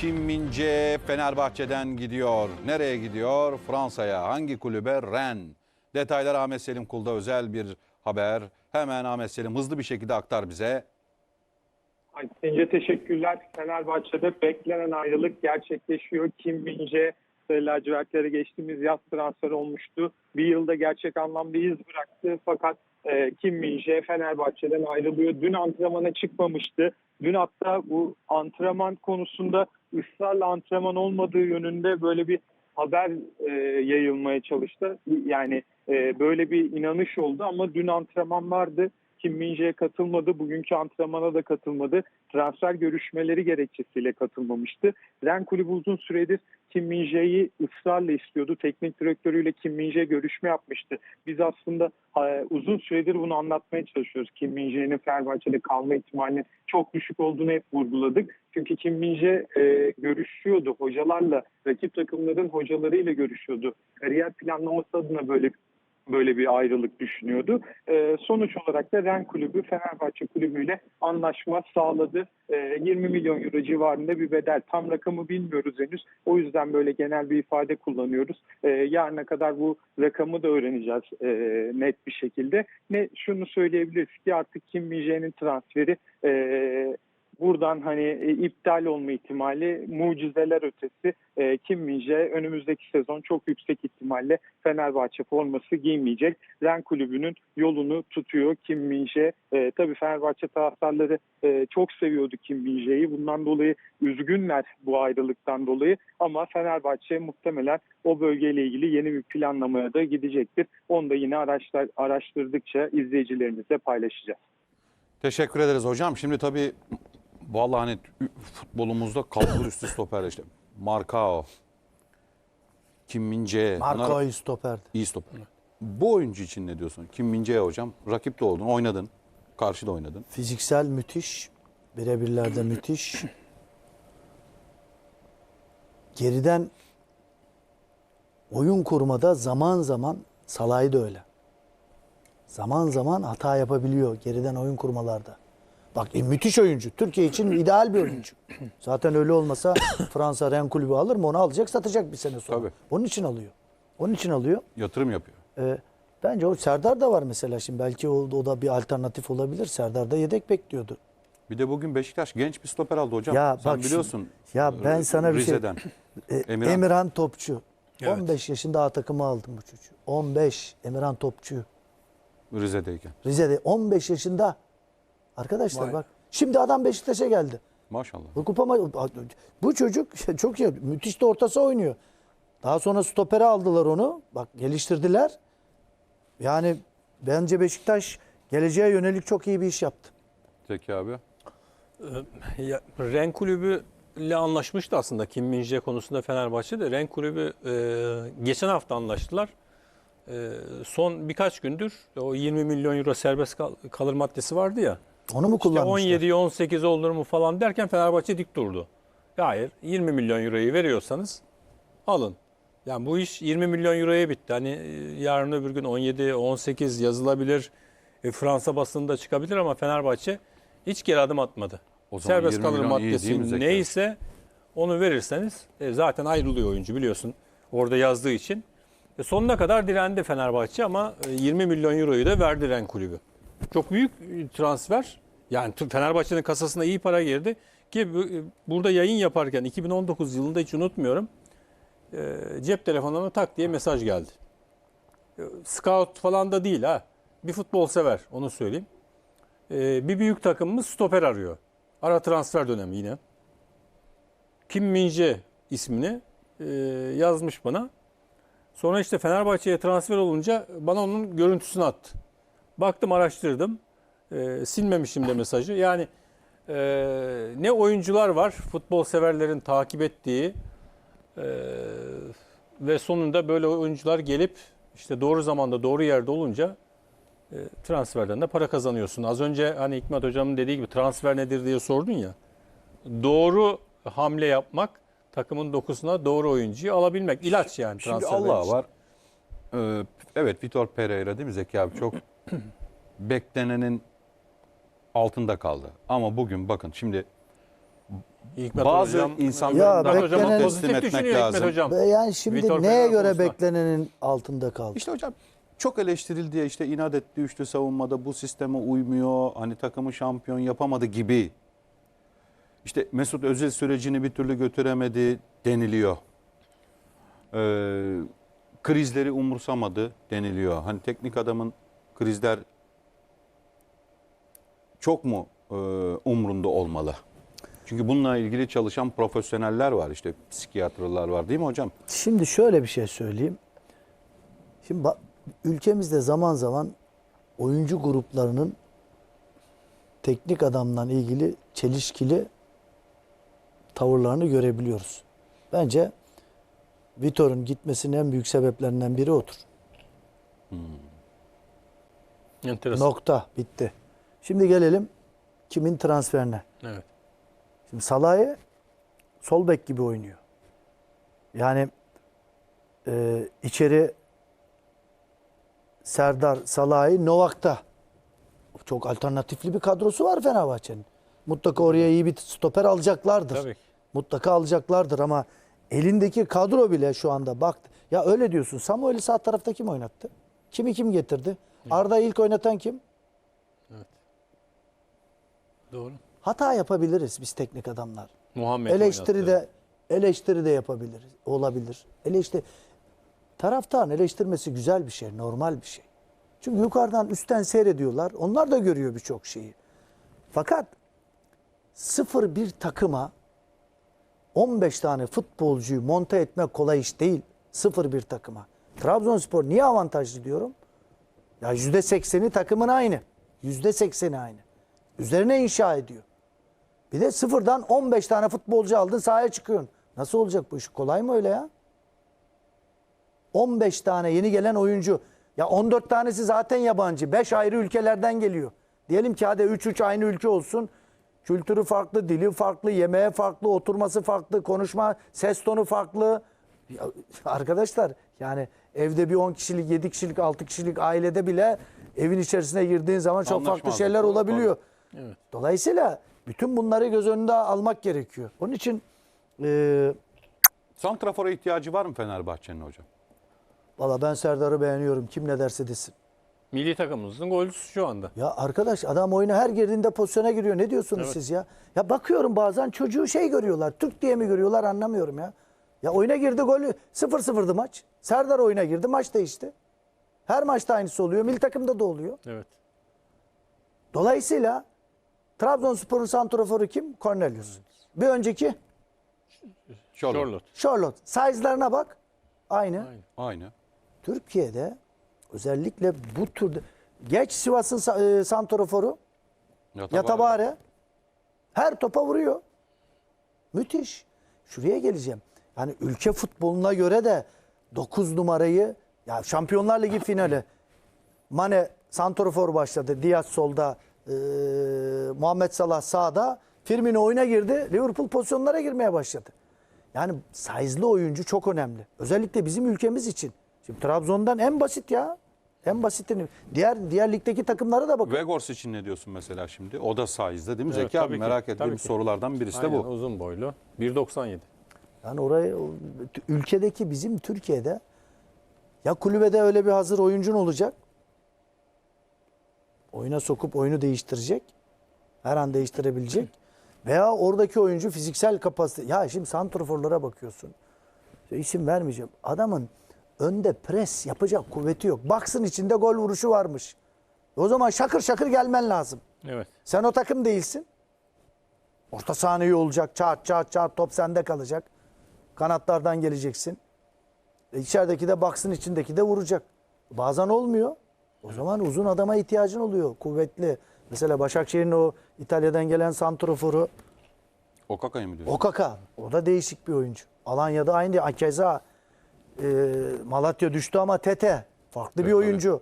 Kim Mince Fenerbahçe'den gidiyor. Nereye gidiyor? Fransa'ya. Hangi kulübe? Rennes. Detaylar Ahmet Selim Kul'da özel bir haber. Hemen Ahmet Selim hızlı bir şekilde aktar bize. Aysince teşekkürler. Fenerbahçe'de beklenen ayrılık gerçekleşiyor. Kim Bince lacivertlere geçtiğimiz yaz transfer olmuştu. Bir yılda gerçek anlamda iz bıraktı. Fakat e, Kim Bince Fenerbahçe'den ayrılıyor. Dün antrenmana çıkmamıştı. Dün hatta bu antrenman konusunda ısrarla antrenman olmadığı yönünde böyle bir haber e, yayılmaya çalıştı. Yani e, böyle bir inanış oldu ama dün antrenman vardı. Kim Minje'ye katılmadı. Bugünkü antrenmana da katılmadı. Transfer görüşmeleri gerekçesiyle katılmamıştı. Ren kulübü uzun süredir Kim Minje'yi ısrarla istiyordu. Teknik direktörüyle Kim Minje görüşme yapmıştı. Biz aslında e, uzun süredir bunu anlatmaya çalışıyoruz. Kim Minje'nin Fenerbahçe'de kalma ihtimalinin çok düşük olduğunu hep vurguladık. Çünkü Kim Minje e, görüşüyordu hocalarla, rakip takımların hocalarıyla görüşüyordu. Kariyer planlaması adına böyle böyle bir ayrılık düşünüyordu. Ee, sonuç olarak da Ren Kulübü Fenerbahçe Kulübü'yle anlaşma sağladı. Ee, 20 milyon euro civarında bir bedel. Tam rakamı bilmiyoruz henüz. O yüzden böyle genel bir ifade kullanıyoruz. Ee, yarına kadar bu rakamı da öğreneceğiz e, net bir şekilde. Ne şunu söyleyebiliriz ki artık Kim Min-jae'nin transferi e, buradan hani e, iptal olma ihtimali mucizeler ötesi e, Kim Min-jae önümüzdeki sezon çok yüksek ihtimalle Fenerbahçe forması giymeyecek. Ren kulübünün yolunu tutuyor Kim Min-jae. E, tabii Fenerbahçe taraftarları e, çok seviyordu Kim Min-jae'yi. Bundan dolayı üzgünler bu ayrılıktan dolayı ama Fenerbahçe muhtemelen o bölgeyle ilgili yeni bir planlamaya da gidecektir. Onu da yine araçlar, araştırdıkça izleyicilerimizle paylaşacağız. Teşekkür ederiz hocam. Şimdi tabii vallahi hani futbolumuzda kalbur üstü stoper işte. Marcao, Kim Mince. bunlar Marco stoperdi. iyi stoper. Bu oyuncu için ne diyorsun? Kim Mince'ye hocam. Rakip de oldun, oynadın. Karşıda oynadın. Fiziksel müthiş. Birebirlerde müthiş. Geriden oyun kurmada zaman zaman Salah'ı da öyle. Zaman zaman hata yapabiliyor geriden oyun kurmalarda. Bak e, müthiş oyuncu. Türkiye için ideal bir oyuncu. Zaten öyle olmasa Fransa Ren kulübü alır mı? Onu alacak satacak bir sene sonra. Tabii. Onun için alıyor. Onun için alıyor. Yatırım yapıyor. Ee, bence o Serdar da var mesela şimdi. Belki o, o da bir alternatif olabilir. Serdar da yedek bekliyordu. Bir de bugün Beşiktaş genç bir stoper aldı hocam. Ya Sen bak biliyorsun. Ya ben e, sana bir şey- Rize'den. Ee, Emirhan. Emirhan. Topçu. Evet. 15 yaşında A takımı aldım bu çocuğu. 15 Emirhan Topçu. Rize'deyken. Rize'de 15 yaşında. Arkadaşlar Vay. bak. Şimdi adam Beşiktaş'a geldi. Maşallah. Bu kupa ma- bu çocuk çok iyi. Müthiş de ortası oynuyor. Daha sonra stopere aldılar onu. Bak geliştirdiler. Yani bence Beşiktaş geleceğe yönelik çok iyi bir iş yaptı. Zeki abi. Ya, Ren Kulübü ile anlaşmıştı aslında Kim Min-jae konusunda Fenerbahçe de. Ren Kulübü e, geçen hafta anlaştılar. E, son birkaç gündür o 20 milyon euro serbest kal- kalır maddesi vardı ya. Onu mu İşte kullanmışlar? 17'ye 18 olur mu falan derken Fenerbahçe dik durdu. Hayır 20 milyon euroyu veriyorsanız alın. Yani bu iş 20 milyon euroya bitti. Hani e, yarın öbür gün 17, 18 yazılabilir. E, Fransa basında çıkabilir ama Fenerbahçe hiç geri adım atmadı. O zaman Serbest 20 kalır maddesi neyse onu verirseniz e, zaten ayrılıyor oyuncu biliyorsun. Orada yazdığı için. E, sonuna kadar direndi Fenerbahçe ama e, 20 milyon euroyu da verdi Ren kulübü. Çok büyük e, transfer. Yani Fenerbahçe'nin kasasına iyi para girdi. Ki e, burada yayın yaparken 2019 yılında hiç unutmuyorum. e, cep telefonuna tak diye mesaj geldi. Scout falan da değil ha. Bir futbol sever onu söyleyeyim. Bir büyük takımımız stoper arıyor. Ara transfer dönemi yine. Kim Minje ismini yazmış bana. Sonra işte Fenerbahçe'ye transfer olunca bana onun görüntüsünü attı. Baktım araştırdım. E, silmemişim de mesajı. Yani e, ne oyuncular var futbol severlerin takip ettiği e, ve sonunda böyle oyuncular gelip işte doğru zamanda doğru yerde olunca e, transferden de para kazanıyorsun. Az önce hani Hikmet Hocam'ın dediği gibi transfer nedir diye sordun ya. Doğru hamle yapmak takımın dokusuna doğru oyuncuyu alabilmek. İlaç yani Şimdi transfer Allah için. var. Ee, evet Vitor Pereira değil mi Zeki abi? Çok beklenenin altında kaldı. Ama bugün bakın şimdi Hikmet Bazı hocam, insanların da hocam beklenen- pozitif teslim etmek düşünüyor Hikmet lazım. hocam. Ve yani şimdi Vitor neye Pereira göre konusunda. beklenenin altında kaldı? İşte hocam çok eleştirildi ya işte inat etti üçlü savunmada bu sisteme uymuyor. Hani takımı şampiyon yapamadı gibi. İşte Mesut Özil sürecini bir türlü götüremedi deniliyor. Ee, krizleri umursamadı deniliyor. Hani teknik adamın krizler çok mu e, umrunda olmalı? Çünkü bununla ilgili çalışan profesyoneller var işte psikiyatrlar var değil mi hocam? Şimdi şöyle bir şey söyleyeyim. Şimdi bak, ülkemizde zaman zaman oyuncu gruplarının teknik adamla ilgili çelişkili tavırlarını görebiliyoruz. Bence Vitor'un gitmesinin en büyük sebeplerinden biri odur. Enteresan. Nokta. Bitti. Şimdi gelelim kimin transferine. Evet. Şimdi Salah'ı sol bek gibi oynuyor. Yani e, içeri Serdar Salah'ı Novak'ta. Çok alternatifli bir kadrosu var Fenerbahçe'nin. Mutlaka oraya iyi bir stoper alacaklardır. Tabii. Mutlaka alacaklardır ama elindeki kadro bile şu anda bak. Ya öyle diyorsun. Samuel'i sağ tarafta kim oynattı? Kimi kim getirdi? Arda'yı ilk oynatan kim? Doğru. Hata yapabiliriz biz teknik adamlar. Muhammed eleştiri oynattı. de eleştiri de yapabiliriz. Olabilir. Eleştiri taraftarın eleştirmesi güzel bir şey, normal bir şey. Çünkü yukarıdan üstten seyrediyorlar. Onlar da görüyor birçok şeyi. Fakat 0-1 takıma 15 tane futbolcuyu monte etmek kolay iş değil. 0-1 takıma. Trabzonspor niye avantajlı diyorum? Ya %80'i takımın aynı. %80'i aynı. Üzerine inşa ediyor. Bir de sıfırdan 15 tane futbolcu aldın sahaya çıkıyorsun. Nasıl olacak bu iş? Kolay mı öyle ya? 15 tane yeni gelen oyuncu. Ya 14 tanesi zaten yabancı. 5 ayrı ülkelerden geliyor. Diyelim ki hadi 3-3 aynı ülke olsun. Kültürü farklı, dili farklı, yemeğe farklı, oturması farklı, konuşma, ses tonu farklı. Ya arkadaşlar yani evde bir 10 kişilik, 7 kişilik, 6 kişilik ailede bile evin içerisine girdiğin zaman çok farklı şeyler olabiliyor. Dolayısıyla bütün bunları göz önünde almak gerekiyor. Onun için e, Santrafor'a ihtiyacı var mı Fenerbahçe'nin hocam? valla ben Serdar'ı beğeniyorum. Kim ne derse desin. Milli takımımızın golcüsü şu anda. Ya arkadaş adam oyuna her girdiğinde pozisyona giriyor. Ne diyorsunuz Evet. siz ya? Ya bakıyorum bazen çocuğu şey görüyorlar. Türk diye mi görüyorlar anlamıyorum ya. Ya oyuna girdi golü 0-0'dı maç. Serdar oyuna girdi maç değişti. Her maçta aynısı oluyor. Milli takımda da oluyor. Evet. Dolayısıyla Trabzonspor'un santroforu kim? Cornelius. Bir önceki Charlotte. Charlotte. Size'larına bak. Aynı. Aynı. Aynı. Türkiye'de özellikle bu türde geç Sivas'ın e, santroforu Yatabare her topa vuruyor. Müthiş. Şuraya geleceğim. Yani ülke futboluna göre de 9 numarayı ya Şampiyonlar Ligi finali Mane santrofor başladı. Diaz solda, e, Muhammed Salah sağda. Firmino oyuna girdi. Liverpool pozisyonlara girmeye başladı. Yani size'lı oyuncu çok önemli. Özellikle bizim ülkemiz için. Şimdi Trabzon'dan en basit ya. En basitini. Diğer diğer ligdeki takımlara da bakın. Vegors için ne diyorsun mesela şimdi? O da size'da değil mi? Evet, Zeki abi ki, merak ettiğim ki. sorulardan birisi de Aynen, bu. uzun boylu. 1.97. Yani orayı ülkedeki bizim Türkiye'de ya kulübede öyle bir hazır oyuncun olacak. Oyuna sokup oyunu değiştirecek. Her an değiştirebilecek. Veya oradaki oyuncu fiziksel kapasite. Ya şimdi santroforlara bakıyorsun. İsim vermeyeceğim. Adamın önde pres yapacak kuvveti yok. Baksın içinde gol vuruşu varmış. O zaman şakır şakır gelmen lazım. Evet. Sen o takım değilsin. Orta sahne iyi olacak. Çat çat çat top sende kalacak. Kanatlardan geleceksin. E içerideki de baksın içindeki de vuracak. Bazen olmuyor. O zaman uzun adama ihtiyacın oluyor. Kuvvetli. Mesela Başakşehir'in o İtalya'dan gelen santroforu Okaka'yı mı diyorsun? Okaka. O da değişik bir oyuncu. Alanya'da aynı. Keza e, Malatya düştü ama Tete. Farklı bir Evet, oyuncu.